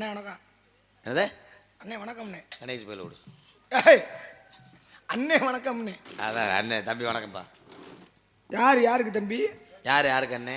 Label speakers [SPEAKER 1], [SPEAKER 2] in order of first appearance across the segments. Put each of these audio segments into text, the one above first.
[SPEAKER 1] அண்ணே வணக்கம்.
[SPEAKER 2] என்னது?
[SPEAKER 1] அண்ணே வணக்கம்ண்ணே.
[SPEAKER 2] கணேஷ் போயில விடு
[SPEAKER 1] அண்ணே வணக்கம்ண்ணே.
[SPEAKER 2] அதான் அண்ணே தம்பி வணக்கம்ப்பா.
[SPEAKER 1] யார் யாருக்கு தம்பி?
[SPEAKER 2] யார் யாருக்கு அண்ணே?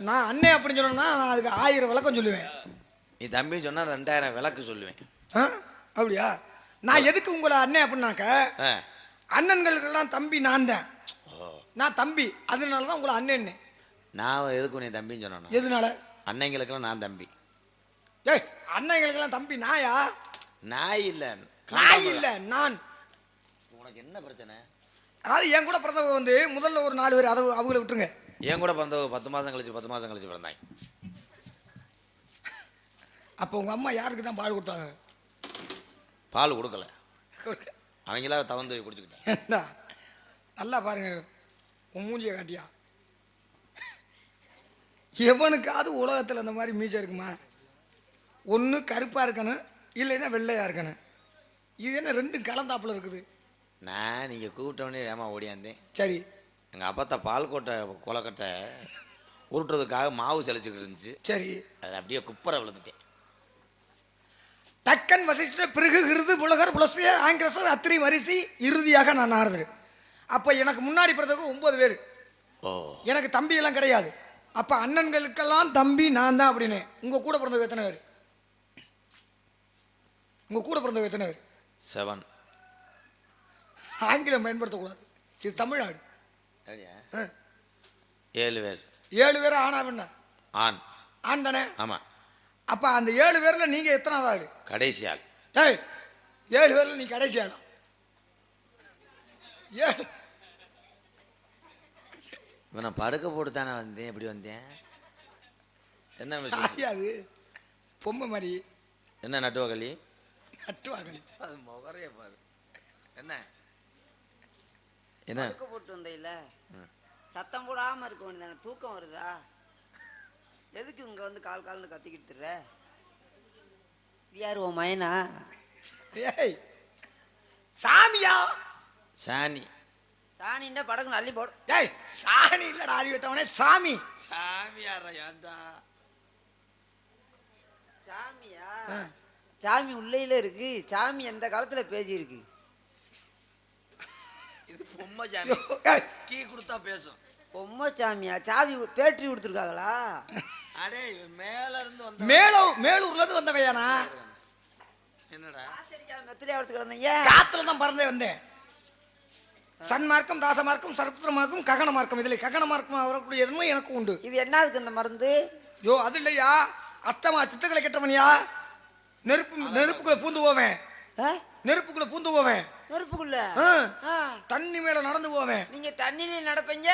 [SPEAKER 1] நான் அண்ணே அப்படின்னு சொன்னேன்னா நான் அதுக்கு ஆயிரம் விளக்கம் சொல்லுவேன்.
[SPEAKER 2] நீ தம்பி சொன்னா ரெண்டாயிரம் விளக்கு சொல்லுவேன்.
[SPEAKER 1] ஆ? அப்படியா? நான் எதுக்கு உங்களை அண்ணே அப்படின்னாக்க அண்ணன்களுக்கெல்லாம் தம்பி நான் தான். நான் தம்பி. அதனால தான் உங்களை அண்ணன்னு.
[SPEAKER 2] நான் எதுக்கு நீ தம்பின்னு சொன்னா
[SPEAKER 1] எதனால?
[SPEAKER 2] அன்னைங்களுக்கெல்லாம் நான் தம்பி.
[SPEAKER 1] ஏய் அண்ணன்களுக்கெல்லாம் தம்பி நாயா?
[SPEAKER 2] நாய் இல்ல.
[SPEAKER 1] நாய் இல்லை நான்.
[SPEAKER 2] உனக்கு என்ன பிரச்சனை?
[SPEAKER 1] அதாவது என் கூட பிறந்தவங்க வந்து முதல்ல ஒரு நாலு பேர் அதை அவங்கள விட்டுருங்க.
[SPEAKER 2] என் கூட பிறந்த பத்து மாசம் கழிச்சு பத்து மாசம் கழிச்சு பிறந்தாங்க.
[SPEAKER 1] அப்போ உங்கள் அம்மா யாருக்கு தான் பால் கொடுத்தாங்க?
[SPEAKER 2] பால் கொடுக்கல. அவங்களா தவந்து குடிச்சுக்கிட்டேன்
[SPEAKER 1] நல்லா பாருங்க. உன் மூஞ்சியை காட்டியா? எவனுக்காவது உலகத்தில் அந்த மாதிரி மீசை இருக்குமா? ஒன்று கருப்பாக இருக்கணும் இல்லைன்னா வெள்ளையாக இருக்கணும். இது என்ன ரெண்டும் கலந்தாப்புல இருக்குது?
[SPEAKER 2] நான் நீங்க கூப்பிட்டவனே ஏமா ஓடியாந்தேன்.
[SPEAKER 1] சரி.
[SPEAKER 2] எங்க அப்பத்தா பால் கோட்டை கொலக்கட்டை உருட்டுறதுக்காக மாவு செழிச்சுக்கிட்டு இருந்துச்சு.
[SPEAKER 1] சரி.
[SPEAKER 2] அது அப்படியே குப்பரை விழுந்துட்டேன்.
[SPEAKER 1] தக்கன் வசிஷ்ட பிறகு கிருது புலகர் புலசியர் ஆங்கிரசர் அத்திரி வரிசி இறுதியாக நான் நாரதர் அப்போ எனக்கு முன்னாடி பிறந்தவங்க ஒன்பது பேர்.
[SPEAKER 2] ஓ.
[SPEAKER 1] எனக்கு தம்பி எல்லாம் கிடையாது. அப்போ அண்ணன்களுக்கெல்லாம் தம்பி நான் தான் அப்படின்னு உங்கள் கூட பிறந்தவங்க எத்தனை பேர்? உங்கள் கூட பிறந்தவங்க எத்தனை பேர்?
[SPEAKER 2] செவன்
[SPEAKER 1] ஆங்கிலம் பயன்படுத்தக்கூடாது. இது தமிழ்நாடு.
[SPEAKER 2] ஏழு பேர்.
[SPEAKER 1] ஏழு பேர் ஆனா பெண்ணா?
[SPEAKER 2] ஆண்.
[SPEAKER 1] ஆண் தானே?
[SPEAKER 2] ஆமா.
[SPEAKER 1] அப்போ அந்த ஏழு பேரில் நீங்கள் எத்தனாவது ஆள்
[SPEAKER 2] கடைசி ஆள்.
[SPEAKER 1] ஏய் ஏழு பேரில் நீ கடைசி ஆள்? ஏழு.
[SPEAKER 2] இவன் நான் படுக்க போட்டு தானே வந்தேன். எப்படி வந்தேன்? என்ன?
[SPEAKER 1] ஆயாது பொம்மை மாதிரி.
[SPEAKER 2] என்ன நட்டுவகளி
[SPEAKER 1] நட்டுவாங்களி.
[SPEAKER 2] அது முகரைய பாரு. என்ன? என்ன?
[SPEAKER 3] படுக்க போட்டு வந்தையில சத்தம் போடாம இருக்க வேண்டியதானே? தூக்கம் வருதா? எதுக்கு இங்க வந்து கால் கால்னு கத்திக்கிட்டு? இது யாரு உன் மயனா
[SPEAKER 1] ஏய்! சாமியா?
[SPEAKER 2] சாணி.
[SPEAKER 3] சாணின்ற படகு அள்ளி போடு.
[SPEAKER 1] ஏய்! சாணி இல்லடா ஆடி விட்டவனே. சாமி.
[SPEAKER 2] சாமி ஏன்டா?
[SPEAKER 3] சாமியா. சாமி உள்ளையில இருக்கு. சாமி எந்த காலத்துல பேசி இருக்கு?
[SPEAKER 2] இது பொம்மை சாமி. கீ கொடுத்தா பேசும்.
[SPEAKER 3] பொம்மை சாமியா? சாவி பேட்டரி கொடுத்துருக்காங்களா?
[SPEAKER 2] அடே இவன் மேல இருந்து வந்த
[SPEAKER 1] மேலூ மேலூர்ல இருந்து வந்தவையானா
[SPEAKER 2] என்னடா?
[SPEAKER 3] மெத்திலே எடுத்து கிடந்தீங்க.
[SPEAKER 1] காத்துல தான் பறந்தே வந்தேன். சன்மார்க்கம் தாசமார்க்கம் சரபுத்திரமார்க்கம் ககன மார்க்கம். இதில் ககன மார்க்கம் வரக்கூடிய எதுவுமே எனக்கு உண்டு.
[SPEAKER 3] இது என்னதுக்கு இந்த மருந்து?
[SPEAKER 1] யோ அது இல்லையா? அத்தமா சித்துக்களை கெட்டவனியா நெருப்பு நெருப்புக்குள்ள பூந்து போவேன்.
[SPEAKER 3] ஆ?
[SPEAKER 1] நெருப்புக்குள்ள பூந்து போவேன்.
[SPEAKER 3] நெருப்புக்குள்ள.
[SPEAKER 1] தண்ணி மேல நடந்து போவேன்.
[SPEAKER 3] நீங்க தண்ணியில நடப்பீங்க?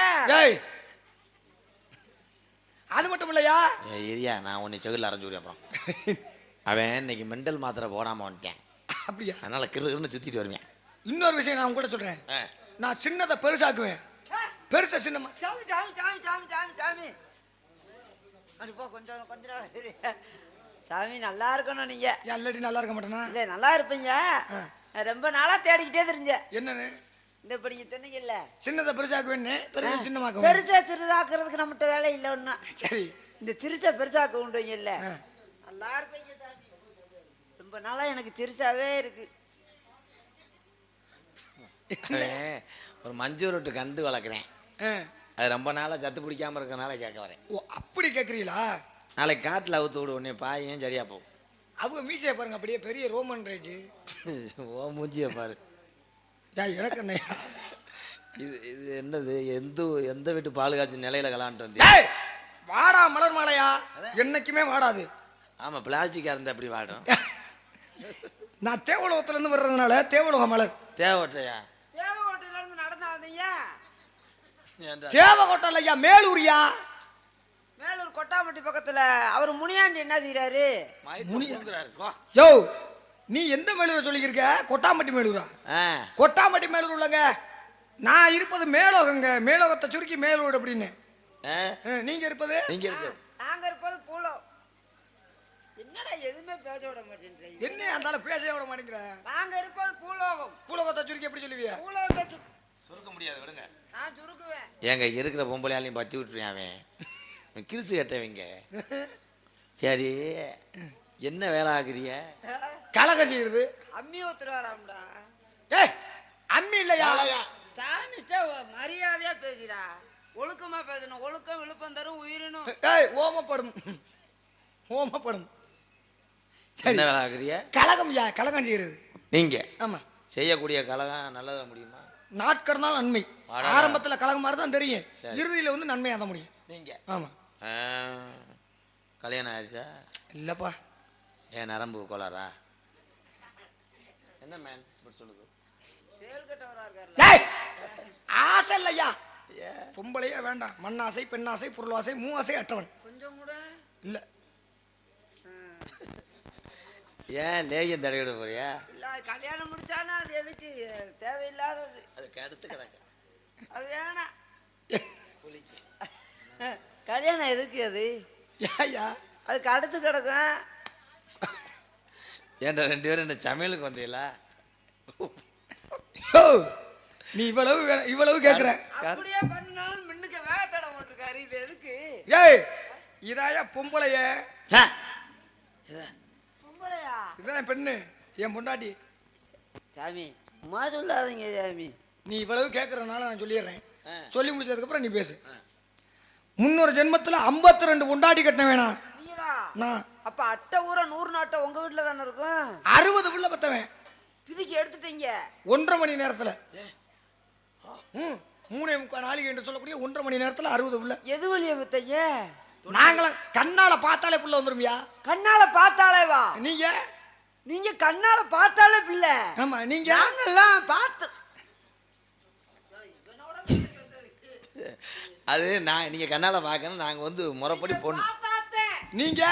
[SPEAKER 1] அது மட்டும் இல்லையா?
[SPEAKER 2] ஏய், இரியா நான் உன்னை செகுல அரைஞ்சு விடுறேன் அப்புறம். அவன் இன்னைக்கு மெண்டல் மாத்திரை போடாம வந்துட்டேன்.
[SPEAKER 1] அப்படியா?
[SPEAKER 2] அதனால கிரு கிருன்னு சுத்திட்டு வருவேன்.
[SPEAKER 1] இன்னொரு விஷயம் நான் கூட சொல்றேன். நான் சின்னதை பெருசாக்குவேன். பெருசை சின்னமா
[SPEAKER 3] சாமி சாமி சாமி சாமி சாமி சாமி. அப்படி போ கொஞ்சம் கொஞ்ச நேரம் இரு. சாமி நல்லா இருக்கணும் நீங்க.
[SPEAKER 1] எல்லாட்டி நல்லா இருக்க மாட்டேனா?
[SPEAKER 3] இல்ல நல்லா இருப்பீங்க. ரொம்ப நாளா தேடிக்கிட்டே தெரிஞ்சேன்.
[SPEAKER 1] என்னன்னு?
[SPEAKER 3] இந்த இப்ப நீங்க சொன்னீங்கல்ல.
[SPEAKER 1] சின்னதை பெருசாக்குவேன்னு பெருசை சின்னமாக்குவேன்
[SPEAKER 3] பெருசா திருதாக்குறதுக்கு நம்மகிட்ட வேலை இல்லை ஒன்றும்
[SPEAKER 1] சரி.
[SPEAKER 3] இந்த திருச்சா பெருசாக்க உண்டுங்கல்ல
[SPEAKER 1] ஆ.
[SPEAKER 3] நல்லா இருப்பீங்க சாமி. ரொம்ப நாளா எனக்கு திருச்சாவே இருக்கு.
[SPEAKER 2] ஒரு மஞ்சள் ரொட்டு கண்டு வளர்க்குறேன். அது ரொம்ப நாளாக சத்து பிடிக்காம இருக்கனால கேட்க வரேன்.
[SPEAKER 1] ஓ அப்படி கேட்குறீங்களா?
[SPEAKER 2] நாளைக்கு காட்டில் அவுத்து விடு உடனே பாயும் சரியா போகும்?
[SPEAKER 1] அவங்க மீசையை பாருங்க அப்படியே பெரிய ரோமன் ரேஜ்.
[SPEAKER 2] ஓ மூஞ்சியை பாரு.
[SPEAKER 1] யா எனக்கு என்னையா
[SPEAKER 2] இது இது என்னது? எந்த எந்த வீட்டு பால் காய்ச்சி நிலையில கலான்ட்டு வந்து
[SPEAKER 1] டேய் வாடா மலர் மாலையா? என்னைக்குமே வாடாது.
[SPEAKER 2] ஆமாம் பிளாஸ்டிக்காக இருந்தால் எப்படி வாடும்?
[SPEAKER 1] நான் தேவலோகத்துல இருந்து வர்றதுனால தேவலோக மலர்.
[SPEAKER 2] தேவட்டையா
[SPEAKER 3] தேவகோட்டையில இருந்து நடந்து வந்தீங்க
[SPEAKER 2] ஏன்டா
[SPEAKER 1] தேவகோட்டம் ஐயா மேலூரியா?
[SPEAKER 3] மேலூர் கொட்டாம்பட்டி பக்கத்துல அவர் முனியாண்டி என்ன செய்யறாரு
[SPEAKER 1] யோ நீ எந்த மேலூரை சொல்லிக்கிருக்க கொட்டாம்பட்டி மேலூரா?
[SPEAKER 2] ஆ.
[SPEAKER 1] கொட்டாம்பட்டி மேலூர் உள்ளங்க. நான் இருப்பது மேலோகங்க. மேலோகத்தை சுருக்கி மேலூர் அப்படின்னு. நீங்க இருப்பது?
[SPEAKER 2] நீங்கள் இருக்கு
[SPEAKER 3] நாங்க இருப்பது பூலம் என்னடா எதுவுமே பேச விட மாட்டேன்றீங்க?
[SPEAKER 1] என்ன அந்த பேச விட மாட்டேங்கிற?
[SPEAKER 3] நாங்க இருப்பது பூலோகம்.
[SPEAKER 1] பூலோகத்தை சுருக்கி எப்படி சொல்லுவிய?
[SPEAKER 3] பூலோகத்தை
[SPEAKER 2] சுருக்க முடியாது விடுங்க.
[SPEAKER 3] நான் சுருக்குவேன்.
[SPEAKER 2] ஏங்க இருக்கிற பொம்பளையாலையும் பத்தி விட்டுருவேன் அவன்? கிரிசு கட்டவங்க. சரி என்ன வேலை ஆகுறிய
[SPEAKER 1] கலகம் செய்யறது.
[SPEAKER 3] அம்மி ஒத்துருவாராம்டா
[SPEAKER 1] ஏய் அம்மி இல்லையா?
[SPEAKER 3] சாமிட்ட மரியாதையா பேசிடா. ஒழுக்கமா பேசணும். ஒழுக்கம் விழுப்பம் தரும் உயிரினும்.
[SPEAKER 1] ஏய் ஓமப்படும். ஓமப்படும். சரி.
[SPEAKER 2] என்ன வேலை ஆகுறிய
[SPEAKER 1] கலகம் யா கலகம் செய்யறது.
[SPEAKER 2] நீங்க?
[SPEAKER 1] ஆமா.
[SPEAKER 2] செய்யக்கூடிய கலகம் நல்லதா முடியுமா?
[SPEAKER 1] நாட்கடனால் நன்மை. ஆரம்பத்துல கலகம் மாதிரி தான் தெரியும். இறுதியில வந்து நன்மையாக தான் முடியும்.
[SPEAKER 2] நீங்க?
[SPEAKER 1] ஆமா.
[SPEAKER 2] ஆ, கல்யாணம் ஆயிடுச்சா?
[SPEAKER 1] இல்லப்பா.
[SPEAKER 2] ஏன் நரம்பு கோளாரா என்ன மேன் இப்படி சொல்லுது.
[SPEAKER 1] ஆசை இல்லையா?
[SPEAKER 2] ஏ.
[SPEAKER 1] பொம்பளையே வேண்டாம். மண்ணாசை பெண்ணாசை பொருளாசை மூவாசை அற்றவன்.
[SPEAKER 3] கொஞ்சம் கூட.
[SPEAKER 1] இல்ல.
[SPEAKER 2] ஏன் லேகியம் தடவிட போறியா?
[SPEAKER 3] இல்ல கல்யாணம் முடிச்சானா அது எதுக்கு? தேவையில்லாதது.
[SPEAKER 2] அதுக்கு அடுத்து கிடக்கு.
[SPEAKER 3] அது வேணாம். கல்யாணம் எதுக்கு அது?
[SPEAKER 1] ஏயா
[SPEAKER 3] அதுக்கு அடுத்து கிடக்கும்.
[SPEAKER 2] ஏன்டா ரெண்டு பேரும் இந்த சமையலுக்கு வந்தீங்களா?
[SPEAKER 1] யோ, நீ இவ்வளவு வே- இவ்வளவு கேக்குற.
[SPEAKER 3] அப்படியே பண்ணாலும் மின்னுக்கு வேகத்தடை போட்டிருக்காரு. இது எதுக்கு?
[SPEAKER 1] ஏய் இதாயா பொம்பளைய?
[SPEAKER 2] ஆ,
[SPEAKER 3] பொம்பளையா?
[SPEAKER 1] இதான் பெண்ணு என் பொண்டாட்டி.
[SPEAKER 3] சாமி சும்மா சொல்லாதீங்க சாமி.
[SPEAKER 1] நீ இவ்வளவு கேட்கறதுனால நான் சொல்லிடுறேன்.
[SPEAKER 2] ஆ.
[SPEAKER 1] சொல்லி முடிச்சதுக்கு அப்புறம் நீ பேசு. முன்னொரு ஜென்மத்துல 52 ரெண்டு பொண்டாட்டி கட்டின வேணாம்
[SPEAKER 3] அப்ப அட்டை ஊற நூறு நாட்டை உங்க வீட்டுல தானே இருக்கும்?
[SPEAKER 1] அறுபது பிள்ளை பத்தவன்.
[SPEAKER 3] பிதுக்கி எடுத்துட்டீங்க.
[SPEAKER 1] ஒன்றரை மணி நேரத்துல. மூணே முக்கால் நாளைக்கு என்று சொல்லக்கூடிய ஒன்றரை மணி நேரத்துல அறுபது பிள்ளை
[SPEAKER 3] எது வழிய வித்தீங்க?
[SPEAKER 1] நாங்களும் கண்ணால பார்த்தாலே புள்ள வந்துருமியா.
[SPEAKER 3] கண்ணால பார்த்தாலே வா.
[SPEAKER 1] நீங்க?
[SPEAKER 3] நீங்க கண்ணால பார்த்தாலே பிள்ளை.
[SPEAKER 1] ஆமா நீங்க?
[SPEAKER 3] நாங்கெல்லாம் பார்த்து
[SPEAKER 2] அது நான் நீங்க கண்ணால பார்க்கணும் நாங்க வந்து முறைப்படி பொண்ணு
[SPEAKER 3] பார்த்தாத்தே.
[SPEAKER 1] நீங்க?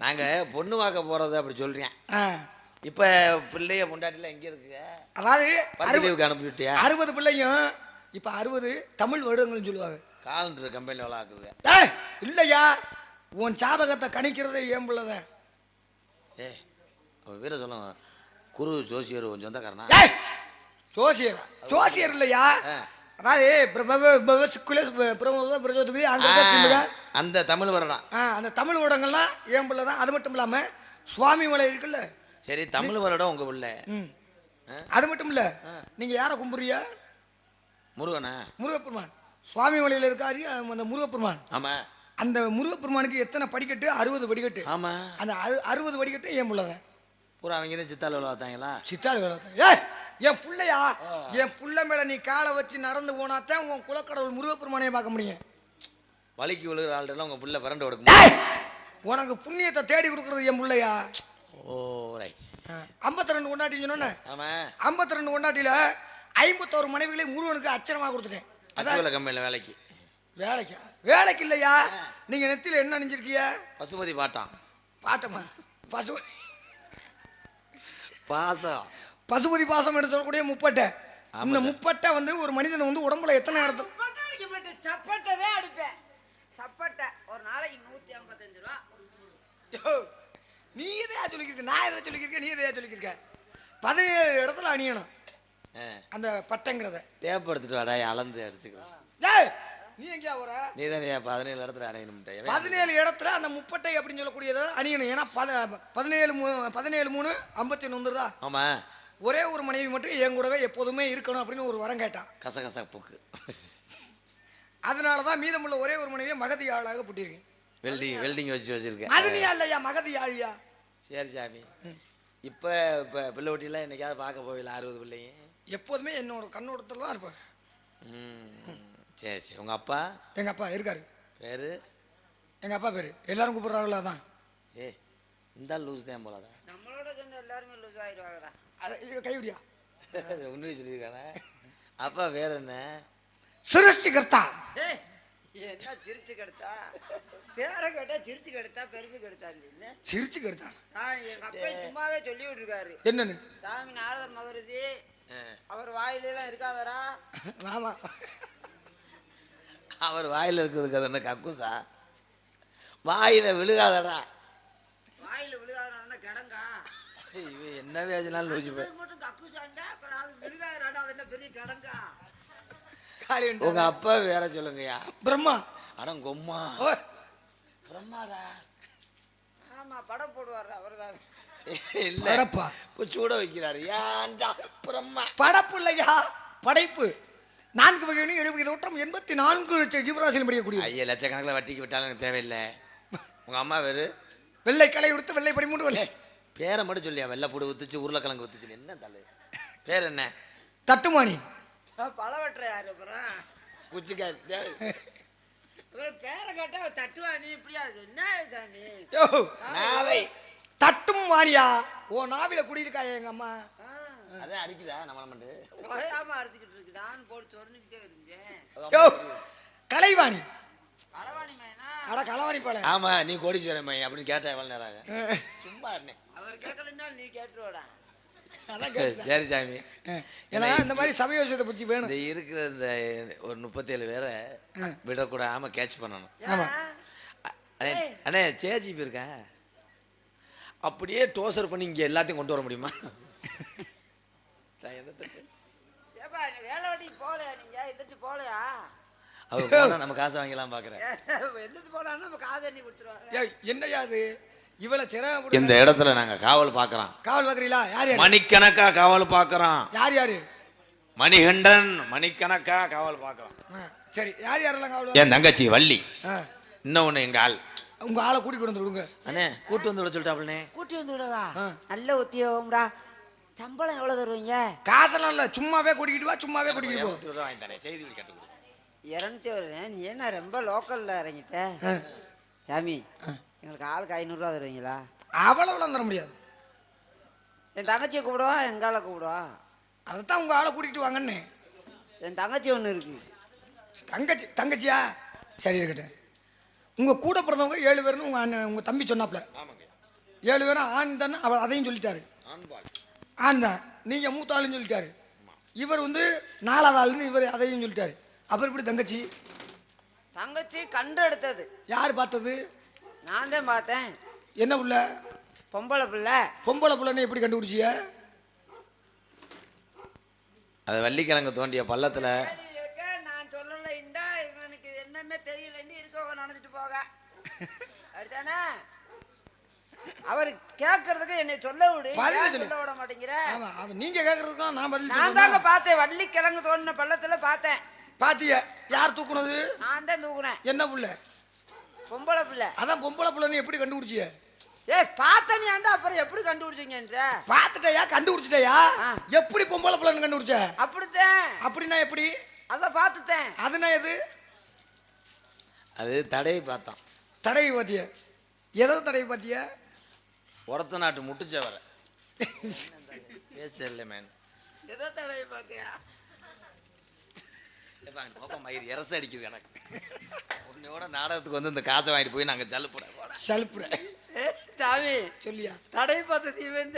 [SPEAKER 2] நாங்க பொண்ணு பார்க்க போறது அப்படி சொல்றேன்.
[SPEAKER 1] ஆ,
[SPEAKER 2] இப்ப பிள்ளைய பொண்டாட்டில எங்க இருக்குங்க
[SPEAKER 1] அதாவது
[SPEAKER 2] பத்து
[SPEAKER 1] அறுபது
[SPEAKER 2] லீவுக்கு அனுப்பி விட்டியா
[SPEAKER 1] அறுபது பிள்ளையும் இப்ப அறுபது தமிழ் வருடங்கள்னு சொல்லுவாங்க.
[SPEAKER 2] காலண்டர் கம்பெனி வேலை
[SPEAKER 1] ஏய் இல்லையா? உன் சாதகத்தை கணிக்கிறதே ஏன் பிள்ளைதான்.
[SPEAKER 2] ஏ அவன் வீர சொல்லுங்க குரு ஜோசியர் கொஞ்சம் சொந்தக்காரனா?
[SPEAKER 1] ஏய் ஜோசியர். ஜோசியர் இல்லையா. அதாவது
[SPEAKER 2] அந்த தமிழ் வருடம்
[SPEAKER 1] ஆ அந்த தமிழ் ஊடகங்கள்லாம் ஏன் பிள்ளை தான். அது மட்டும் இல்லாம சுவாமி மலை இருக்குல்ல.
[SPEAKER 2] சரி தமிழ் வருடம் உங்க பிள்ளை.
[SPEAKER 1] அது மட்டும் இல்ல நீங்க யாரை கும்பிடுறிய
[SPEAKER 2] முருகனா?
[SPEAKER 1] முருகப்பெருமான். சுவாமி மலையில இருக்காரு அந்த முருகப்பெருமான்.
[SPEAKER 2] ஆமா.
[SPEAKER 1] அந்த முருகப்பெருமானுக்கு எத்தனை படிக்கட்டு? அறுபது படிக்கட்டு
[SPEAKER 2] ஆமா.
[SPEAKER 1] அந்த அறு- அறுபது படிக்கட்டு ஏன் பிள்ளைதான்
[SPEAKER 2] பூரா அவங்க தான் சித்தால வேலை பார்த்தாங்களா?
[SPEAKER 1] சித்தாள் வேலை ஏய்! என் புள்ளையா? என் புள்ள மேல நீ காலை வச்சு நடந்து போனாதான் உன் குலக்கடவுள் முருகப்பெருமானையே பார்க்க முடியும்.
[SPEAKER 2] வலிக்கு விழுகிற ஆள்கிட்ட உங்க பிள்ளை பிறண்டு கொடுக்குமா.
[SPEAKER 1] ஏய், உனக்கு புண்ணியத்தை தேடி கொடுக்கறது என் புள்ளையா?
[SPEAKER 2] ஓ ரைட்
[SPEAKER 1] ஐம்பத்தி ரெண்டு கொண்டாட்டின்னு சொன்னேன்
[SPEAKER 2] ஆமா.
[SPEAKER 1] ஐம்பத்தி ரெண்டு கொண்டாட்டியில ஐம்பத்தோரு மனைவிகளை முருகனுக்கு அச்சனமா கொடுத்துட்டேன். அதான்
[SPEAKER 2] கம்பெனியில் வேலைக்கு.
[SPEAKER 1] வேலைக்கா? வேலைக்கு இல்லையா? நீங்க நெத்தியில என்ன அணிஞ்சிருக்கீங்க?
[SPEAKER 2] பசுபதி பாட்டான்.
[SPEAKER 1] பாட்டமா? பசு
[SPEAKER 2] பாசம்.
[SPEAKER 1] பசுபதி பாசம் என்று சொல்லக்கூடிய முப்பட்டை. இந்த முப்பட்டை வந்து ஒரு மனிதன் வந்து உடம்புல எத்தனை இடத்துல
[SPEAKER 3] சப்பட்டை அடிக்க மாட்டேன் சப்பட்டை அடிப்பேன். சப்பட்டை ஒரு நாளைக்கு நூத்தி ஐம்பத்தஞ்சு ரூபா.
[SPEAKER 1] நீ எதையா சொல்லிக்கிருக்க நான் எதை சொல்லிக்கிருக்க நீ எதையா சொல்லிக்கிருக்க பதினேழு இடத்துல அணியணும். அந்த பட்டைங்கிறத.
[SPEAKER 2] டேப் எடுத்துட்டு வாடா அளந்து அடிச்சுக்கலாம்
[SPEAKER 1] ஏய் நீ எங்கேயா வர
[SPEAKER 2] நீ தானே பதினேழு இடத்துல அடையணும்
[SPEAKER 1] பதினேழு இடத்துல அந்த முப்பட்டை அப்படின்னு சொல்லக்கூடியதை அணியணும். ஏன்னா பத பதினேழு மூ பதினேழு மூணு ஐம்பத்தி ஒன்று வந்துருதா?
[SPEAKER 2] ஆமா.
[SPEAKER 1] ஒரே ஒரு மனைவி மட்டும் என் கூடவே எப்போதுமே இருக்கணும் அப்படின்னு ஒரு வரம் கேட்டான்.
[SPEAKER 2] கசகச புக்கு.
[SPEAKER 1] அதனால தான் மீதமுள்ள ஒரே ஒரு மனைவியை மகதி ஆளாக புட்டியிருக்கேன்.
[SPEAKER 2] வெல்டிங் வெல்டிங் வச்சு வச்சிருக்கேன்.
[SPEAKER 1] மகதியா இல்லையா? மகதி ஆழியா
[SPEAKER 2] சரி சாமி. இப்போ இப்போ பிள்ளை ஒட்டிலாம் என்னைக்காவது பார்க்க போவில்ல அறுபது பிள்ளைங்க?
[SPEAKER 1] எப்போதுமே என்னோட கண்ணோட்டத்தில் தான் இருப்பாங்க
[SPEAKER 2] சரி சரி. உங்கள் அப்பா?
[SPEAKER 1] எங்கள் அப்பா இருக்காரு.
[SPEAKER 2] பேர்?
[SPEAKER 1] எங்கள் அப்பா பேர். எல்லாரும் கூப்பிட்றாங்களா தான்
[SPEAKER 2] ஏ இந்த லூஸ் தான் போலடா.
[SPEAKER 3] சேர்ந்து எல்லாருமே லூஸ் ஆயிடுவாங்கடா
[SPEAKER 1] கைவிடியா
[SPEAKER 2] உண்மை சொல்லியிருக்கானே அப்பா வேற என்ன
[SPEAKER 1] சிருஷ்டிகர்த்தா
[SPEAKER 3] என்ன சிரிச்சு கெடுத்தா பேரை கேட்டா சிரிச்சு கெடுத்தா பெருசு கெடுத்தா இல்ல
[SPEAKER 1] சிரிச்சு கெடுத்தான்
[SPEAKER 3] நான் எங்க அப்பா சும்மாவே சொல்லி விட்டுருக்காரு
[SPEAKER 1] என்னன்னு
[SPEAKER 3] சாமி நாரதர் மகரிஷி. அவர் வாயிலாம் இருக்காதரா
[SPEAKER 1] ஆமா
[SPEAKER 2] அவர் வாயில் இருக்கிறதுக்கு அது என்ன கக்கூசா வாயில விழுகாதடா
[SPEAKER 3] வாயில விழுகாதரா கிடங்கா
[SPEAKER 2] இவன் என்ன
[SPEAKER 3] கிடங்கா?
[SPEAKER 1] காளி
[SPEAKER 2] உங்க அப்பா வேற சொல்லுங்கய்யா.
[SPEAKER 1] பிரம்மா.
[SPEAKER 2] அடம் கொம்மா. பிரம்மாடா.
[SPEAKER 3] ஆமா படம் போடுவார் அவர் தான்
[SPEAKER 2] இல்ல.
[SPEAKER 1] படப்பா.
[SPEAKER 2] சூட வைக்கிறாரு. ஏன்டா பிரம்மா?
[SPEAKER 1] படப்பு இல்லையா படைப்பு. நான்கு வகையிலும் எழுபது ஓட்டம் எண்பத்தி நான்கு லட்சம் ஜீவராசியில் படிக்கக்கூடிய
[SPEAKER 2] ஐயா லட்சக்கணக்கில் வட்டிக்கு விட்டாலும் எனக்கு தேவையில்லை. உங்க அம்மா வேறு.
[SPEAKER 1] வெள்ளை களை உடுத்து வெள்ளை படிமூன்று வெள்ளை
[SPEAKER 2] பேரை மட்டும் சொல்லியா? வெள்ளைப்பூடு ஊத்துச்சு உருளைக்கிழங்கு ஊத்துச்சு என்ன தலை? பேர் என்ன?
[SPEAKER 1] தட்டுமானி
[SPEAKER 3] பழ வெட்டுற யாரு அப்புறம்?
[SPEAKER 2] குச்சிக்காரி.
[SPEAKER 3] பேரை கேட்டா தட்டுவா நீ இப்படியா? என்ன சாமி?
[SPEAKER 1] யோ
[SPEAKER 2] நாவை.
[SPEAKER 1] தட்டும் வாணியா? ஓ நாவில குடியிருக்காயா எங்க அம்மா?
[SPEAKER 3] ஆ,
[SPEAKER 2] அதான் அடிக்குதா? நம்ம நம்மட்டு
[SPEAKER 3] ஓயாம அரைச்சிக்கிட்டு இருக்கு. நான் போட்டு சொரிஞ்சுக்கிட்டே இருந்தேன்.
[SPEAKER 1] கலைவாணி.
[SPEAKER 3] களவாணி மேனா?
[SPEAKER 1] அட களவாணி போல
[SPEAKER 2] ஆமா நீ கோடீஸ்வரன் மை அப்படின்னு கேட்ட எவ்வளவு நேரம்? சும்மா இருந்தேன்.
[SPEAKER 3] அவர் கேட்கலன்னா நீ கேட்டுருவாடா.
[SPEAKER 2] சரி சாமி.
[SPEAKER 1] ஏன்னா இந்த மாதிரி சமய விஷயத்தை பத்தி வேணும்.
[SPEAKER 2] இந்த இருக்கிற இந்த ஒரு முப்பத்தேழு பேரை விடக்கூடாம கேட்ச் பண்ணணும். அண்ணே அண்ணே சேஜிபி இருக்கா அப்படியே டோசர் பண்ணி இங்க எல்லாத்தையும் கொண்டு வர முடியுமா?
[SPEAKER 3] வேலை போகலையா நீங்க? எந்திரிச்சு போகலையா?
[SPEAKER 2] அவர் போனா நம்ம காசை வாங்கலாம் பாக்குறேன்.
[SPEAKER 3] எந்திரிச்சு போனாலும் நம்ம காசு எண்ணி கொடுத்துருவாங்க.
[SPEAKER 1] ஏய், என்னய்யா அது? இவ்வளவு சிரமம்
[SPEAKER 2] இந்த இடத்துல நாங்க காவல் பாக்குறோம்
[SPEAKER 1] காவல் பாக்குறீங்களா யார் யார்?
[SPEAKER 2] மணிக்கணக்கா காவல் பாக்குறோம்
[SPEAKER 1] யார் யாரு?
[SPEAKER 2] மணிகண்டன் மணிக்கணக்கா காவல் பாக்குறோம்
[SPEAKER 1] ஆ, சரி யார் யாரெல்லாம் காவல்
[SPEAKER 2] என் தங்கச்சி வள்ளி.
[SPEAKER 1] ஆ,
[SPEAKER 2] இன்னொன்னு எங்க ஆள்.
[SPEAKER 1] உங்க ஆளை கூட்டிட்டு வந்து விடுங்க.
[SPEAKER 2] அண்ணே கூட்டு வந்து விட சொல்லிட்டாப்லண்ணே
[SPEAKER 3] கூட்டி வந்து விடவா. நல்ல உத்தியோகம்டா. சம்பளம் எவ்வளவு தருவீங்க?
[SPEAKER 1] காசெல்லாம் இல்ல சும்மாவே கூட்டிக்கிட்டு வா சும்மாவே கூட்டிக்கிட்டு போ.
[SPEAKER 2] செய்தி கேட்டு கொடு.
[SPEAKER 3] இரநூத்தி வருவேன் நீ என்ன ரொம்ப லோக்கல்ல இறங்கிட்ட?
[SPEAKER 1] ஆ,
[SPEAKER 3] சாமி எங்களுக்கு ஆளுக்கு ஐநூறுரூவா தருவீங்களா?
[SPEAKER 1] அவ்வளவுலாம் தர முடியாது.
[SPEAKER 3] என் தங்கச்சியை கூப்பிடுவா எங்கால கூப்பிடுவா?
[SPEAKER 1] அதைத்தான் உங்க ஆளை கூட்டிகிட்டு வாங்கன்னு.
[SPEAKER 3] என் தங்கச்சி ஒன்று இருக்கு.
[SPEAKER 1] தங்கச்சி தங்கச்சியா? சரி இருக்கட்டும். உங்க கூட பிறந்தவங்க ஏழு பேர்னு உங்க அண்ணன் உங்க தம்பி சொன்னாப்ல
[SPEAKER 2] ஆமாங்க.
[SPEAKER 1] ஏழு பேரும் ஆண் தானே? அவள் அதையும் சொல்லிட்டாரு. ஆண் தான். நீங்க மூத்த ஆளுன்னு சொல்லிட்டாரு. இவர் வந்து நாலாவது ஆளுன்னு இவர் அதையும் சொல்லிட்டாரு. அப்புறம் இப்படி தங்கச்சி?
[SPEAKER 3] தங்கச்சி கண்டு எடுத்தது.
[SPEAKER 1] யார் பார்த்தது?
[SPEAKER 3] நான் தான் பார்த்தேன்.
[SPEAKER 1] என்ன புள்ள?
[SPEAKER 3] பொம்பளை பிள்ளை.
[SPEAKER 1] பொம்பளை புள்ளன்னு எப்படி கண்டுபிடிச்சிய?
[SPEAKER 2] அது வள்ளிக்கிழங்கு தோண்டிய பள்ளத்துல.
[SPEAKER 3] நான் சொல்லல இண்டா இவனுக்கு என்னமே தெரியலன்னு இருக்கவங்க நினைச்சிட்டு போக. அப்படித்தானே? அவர் கேட்கறதுக்கு என்னை சொல்ல விடு.
[SPEAKER 1] சொல்லு.
[SPEAKER 3] விட மாட்டேங்கிற?
[SPEAKER 1] நீங்க கேட்கறதுக்கு நான் பதில்
[SPEAKER 3] நான் தாங்க பார்த்தேன். வள்ளி கிழங்கு தோண்டின பள்ளத்துல பார்த்தேன்.
[SPEAKER 1] பாத்திய? யார் தூக்குனது?
[SPEAKER 3] நான் தான் தூக்குனேன்.
[SPEAKER 1] என்ன புள்ள?
[SPEAKER 3] பொம்பளை பிள்ளை.
[SPEAKER 1] அதான் பொம்பளை புள்ளன்னு எப்படி கண்டுபிடிச்சிய?
[SPEAKER 3] ஏய் பார்த்தனியாண்டா அப்புறம் எப்படி கண்டுபிடிச்சீங்கன்ற?
[SPEAKER 1] பார்த்துட்டயா கண்டுபிடிச்சிட்டயா. எப்படி பொம்பளை புள்ளன்னு கண்டுபிடிச்ச?
[SPEAKER 3] அப்படித்தான்.
[SPEAKER 1] அப்படின்னா எப்படி?
[SPEAKER 3] அதை பார்த்துட்டேன்.
[SPEAKER 1] அதுனா எது?
[SPEAKER 2] அது தடையை பார்த்தான்.
[SPEAKER 1] தடவை பாத்திய எதோ தடவை பாத்திய
[SPEAKER 2] ஒரத்த நாட்டு முட்டுச்சவர. பேச்ச இல்லை மேன்
[SPEAKER 3] எதை தடவை பார்த்தியா
[SPEAKER 2] கோப்பம் மயிர் இரச அடிக்குது எனக்கு. உன்னையோட நாடகத்துக்கு வந்து இந்த காசை வாங்கிட்டு போய் நாங்கள் ஜல்லுப்புட
[SPEAKER 1] சலுப்புற
[SPEAKER 3] ஏ, சாமி.
[SPEAKER 1] சொல்லியா?
[SPEAKER 3] தடை பார்த்தது இவன்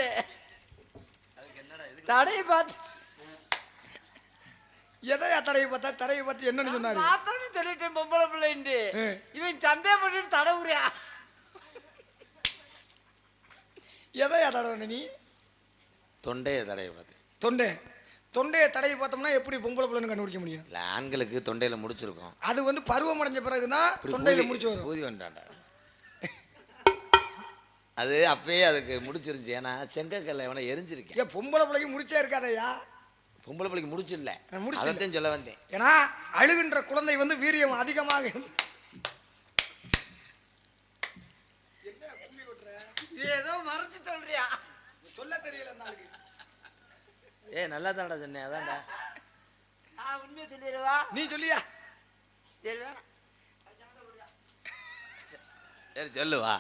[SPEAKER 3] தடையை பார்த்து
[SPEAKER 1] எதையா தடவை பார்த்தா? தடவை பார்த்து என்னன்னு சொன்னாரு?
[SPEAKER 3] பார்த்தோன்னு சொல்லிட்டேன் பொம்பளை பிள்ளைன்ட்டு. இவன் சந்தேகப்பட்டு தடவுறியா?
[SPEAKER 1] எதையா தடவை நீ?
[SPEAKER 2] தொண்டையை தடையை பார்த்து
[SPEAKER 1] தொண்டை. தொண்டையை தடவி பார்த்தோம்னா எப்படி பொம்பளை புள்ளன்னு கண்டுபிடிக்க முடியும்?
[SPEAKER 2] இல்லை ஆண்களுக்கு தொண்டையில் முடிச்சிருக்கோம்.
[SPEAKER 1] அது வந்து பருவம் அடைஞ்ச பிறகுதான்
[SPEAKER 2] இப்படி
[SPEAKER 1] தொண்டையில முடிச்சு வரும்.
[SPEAKER 2] ஊதி வந்துட்டான்டா அது அப்பயே அதுக்கு முடிச்சிருந்துச்சு. ஏன்னா செங்கக்கல்ல எவனை எரிஞ்சிருக்கேன்.
[SPEAKER 1] ஏன் பொம்பளை பிள்ளைக்கு முடிச்சே இருக்காதயா
[SPEAKER 2] பொம்பளை பிள்ளைக்கு முடிச்சில்ல. அதைத்தான் சொல்ல வந்தேன்.
[SPEAKER 1] ஏன்னா அழுகின்ற குழந்தை வந்து வீரியம் அதிகமாக
[SPEAKER 3] ஏதோ மறைச்சு சொல்றியா?
[SPEAKER 1] சொல்ல தெரியல அந்த ஆளுக்கு.
[SPEAKER 2] ஏ நல்லா தான்டா சொன்னேன் அதான்டா.
[SPEAKER 3] நான் உண்மையை சொல்லிடுவா.
[SPEAKER 1] நீ சொல்லியா?
[SPEAKER 3] சரி வேணாம்.
[SPEAKER 2] சரி சொல்லு வா.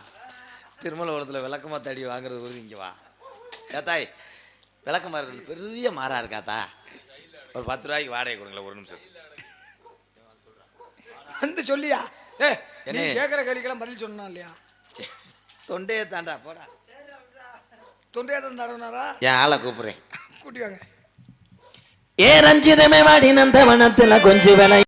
[SPEAKER 2] திருமலபுரத்தில் விளக்கமா தடி வாங்குறது உறுதி இங்கே வா. ஏத்தாய் விளக்க மரம் பெரிய மாறா இருக்காத்தா ஒரு பத்து ரூபாய்க்கு வாடகை கொடுங்களேன் ஒரு நிமிஷம்.
[SPEAKER 1] வந்து சொல்லியா? ஏ நீ
[SPEAKER 2] என்ன?
[SPEAKER 1] கேட்குற கேள்விக்கெல்லாம் பதில் சொன்னா இல்லையா?
[SPEAKER 2] தொண்டையே தாண்டா போடா.
[SPEAKER 1] தொண்டையா தான் தடவினாரா
[SPEAKER 2] என் ஆளை கூப்பிடுறேன்.
[SPEAKER 1] கூட்டி வாங்க.
[SPEAKER 4] ஏ ரஞ்சிதமே வாடி நந்தவனத்துல கொஞ்சம் விலை